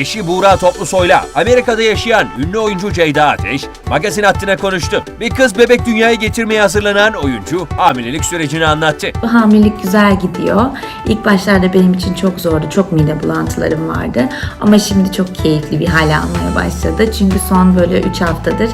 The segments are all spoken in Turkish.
eşi Buğra Toplusoy'la Amerika'da yaşayan ünlü oyuncu Ceyda Ateş, magazin hattına konuştu. Bir kız bebek dünyaya getirmeye hazırlanan oyuncu hamilelik sürecini anlattı. Bu hamilelik güzel gidiyor. İlk başlarda benim için çok zordu. Çok mide bulantılarım vardı. Ama şimdi çok keyifli bir hale almaya başladı. Çünkü son böyle 3 haftadır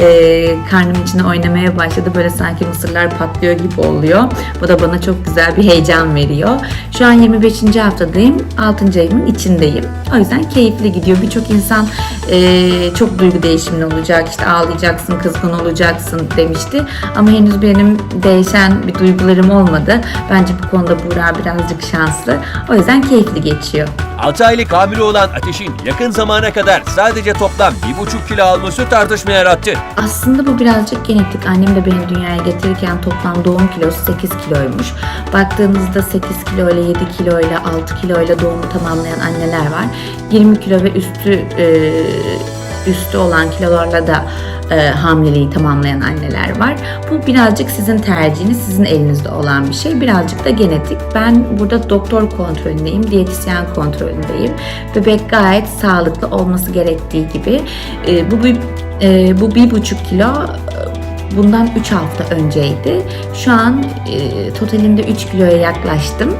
e, karnım içine oynamaya başladı. Böyle sanki mısırlar patlıyor gibi oluyor. Bu da bana çok güzel bir heyecan veriyor. Şu an 25. haftadayım. 6. ayımın içindeyim. O yüzden keyifli gidiyor. Birçok insan e, çok duygu değişimli olacak. İşte ağlayacaksın, kızgın olacaksın demişti. Ama henüz benim değişen bir duygularım olmadı. Bence bu konuda Buğra birazcık şanslı. O yüzden keyifli geçiyor. 6 aylık hamile olan Ateş'in yakın zamana kadar sadece toplam 1,5 kilo alması tartışma yarattı. Aslında bu birazcık genetik. Annem de beni dünyaya getirirken toplam doğum kilosu 8 kiloymuş. Baktığınızda 8 kilo ile 7 kilo ile 6 kilo ile doğumu tamamlayan anneler var. 20 kilo ve üstü e, üstü olan kilolarla da e, hamileliği tamamlayan anneler var. Bu birazcık sizin tercihiniz, sizin elinizde olan bir şey. Birazcık da genetik. Ben burada doktor kontrolündeyim, diyetisyen kontrolündeyim. Bebek gayet sağlıklı olması gerektiği gibi. E, bu bir e, bu bir buçuk kilo e, bundan 3 hafta önceydi. Şu an e, totalinde 3 kiloya yaklaştım.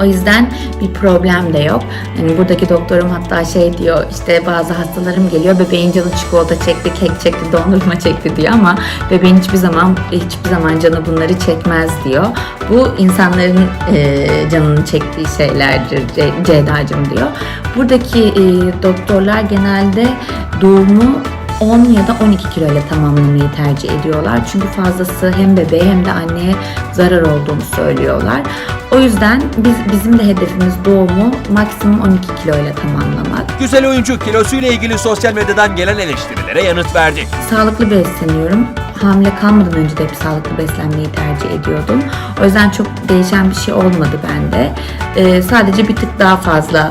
O yüzden bir problem de yok. Yani buradaki doktorum hatta şey diyor işte bazı hastalarım geliyor bebeğin canı çikolata çekti, kek çekti, dondurma çekti diyor ama bebeğin hiçbir zaman hiçbir zaman canı bunları çekmez diyor. Bu insanların e, canını çektiği şeylerdir Ce- Ceyda'cığım diyor. Buradaki e, doktorlar genelde doğumu 10 ya da 12 kilo ile tamamlamayı tercih ediyorlar. Çünkü fazlası hem bebeğe hem de anneye zarar olduğunu söylüyorlar. O yüzden biz bizim de hedefimiz doğumu maksimum 12 kilo ile tamamlamak. Güzel oyuncu kilosuyla ilgili sosyal medyadan gelen eleştirilere yanıt verdi. Sağlıklı besleniyorum. Hamile kalmadan önce de hep sağlıklı beslenmeyi tercih ediyordum. O yüzden çok değişen bir şey olmadı bende. Ee, sadece bir tık daha fazla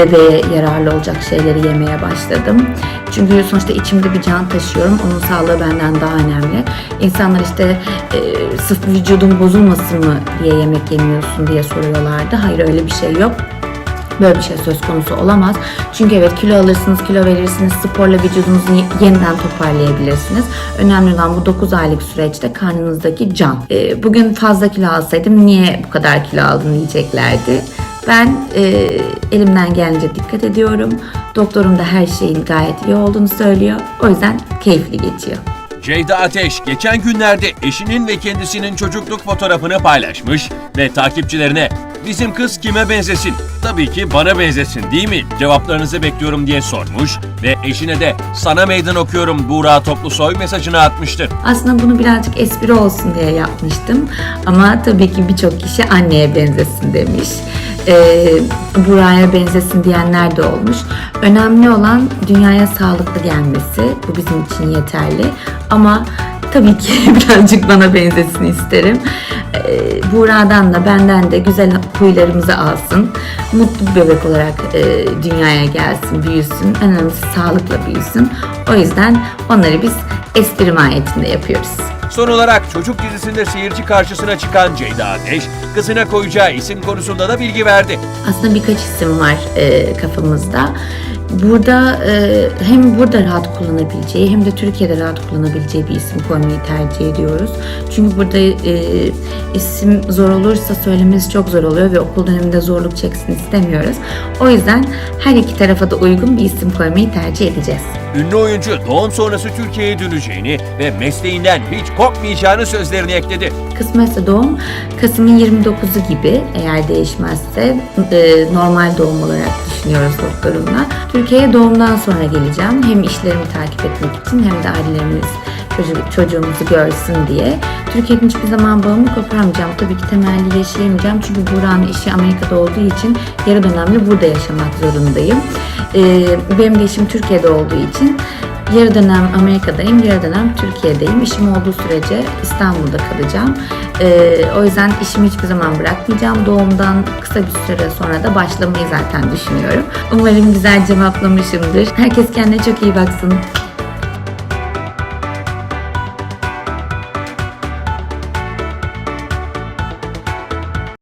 bebeğe yararlı olacak şeyleri yemeye başladım. Çünkü sonuçta içimde bir can taşıyorum. Onun sağlığı benden daha önemli. İnsanlar işte e, sırf vücudun bozulmasın mı diye yemek yemiyorsun diye soruyorlardı. Hayır öyle bir şey yok. Böyle bir şey söz konusu olamaz. Çünkü evet kilo alırsınız, kilo verirsiniz, sporla vücudunuzu ye- yeniden toparlayabilirsiniz. Önemli olan bu 9 aylık süreçte karnınızdaki can. Ee, bugün fazla kilo alsaydım niye bu kadar kilo aldın diyeceklerdi. Ben e, elimden gelince dikkat ediyorum. Doktorum da her şeyin gayet iyi olduğunu söylüyor. O yüzden keyifli geçiyor. Ceyda Ateş geçen günlerde eşinin ve kendisinin çocukluk fotoğrafını paylaşmış ve takipçilerine bizim kız kime benzesin? Tabii ki bana benzesin değil mi? Cevaplarınızı bekliyorum diye sormuş ve eşine de sana meydan okuyorum Buğra Toplusoy mesajını atmıştı. Aslında bunu birazcık espri olsun diye yapmıştım. Ama tabii ki birçok kişi anneye benzesin demiş. Ee, Buraya benzesin diyenler de olmuş. Önemli olan dünyaya sağlıklı gelmesi. Bu bizim için yeterli. Ama tabii ki birazcık bana benzesin isterim. Ee, Buğra'dan da benden de güzel huylarımızı alsın. Mutlu bir bebek olarak e, dünyaya gelsin, büyüsün. Önemlisi sağlıkla büyüsün. O yüzden onları biz espri mahiyetinde yapıyoruz. Son olarak çocuk dizisinde seyirci karşısına çıkan Ceyda Ateş, kızına koyacağı isim konusunda da bilgi verdi. Aslında birkaç isim var e, kafamızda. Burada e, hem burada rahat kullanabileceği hem de Türkiye'de rahat kullanabileceği bir isim koymayı tercih ediyoruz. Çünkü burada e, isim zor olursa söylemesi çok zor oluyor ve okul döneminde zorluk çeksin istemiyoruz. O yüzden her iki tarafa da uygun bir isim koymayı tercih edeceğiz. Ünlü oyuncu doğum sonrası Türkiye'ye döneceğini ve mesleğinden hiç korkmayacağını sözlerini ekledi. Kısmetse doğum Kasım'ın 29'u gibi eğer değişmezse e, normal doğum olarak düşünüyoruz doktorumla. Türkiye'ye doğumdan sonra geleceğim. Hem işlerimi takip etmek için hem de ailelerimiz çocuk, çocuğumuzu görsün diye. Türkiye'den hiçbir zaman bağımı koparamayacağım. Tabii ki temelli yaşayamayacağım. Çünkü Burak'ın işi Amerika'da olduğu için yarı dönemli burada yaşamak zorundayım. E, benim de işim Türkiye'de olduğu için Yarı dönem Amerika'dayım, yarı dönem Türkiye'deyim. İşim olduğu sürece İstanbul'da kalacağım. Ee, o yüzden işimi hiçbir zaman bırakmayacağım. Doğumdan kısa bir süre sonra da başlamayı zaten düşünüyorum. Umarım güzel cevaplamışımdır. Herkes kendine çok iyi baksın.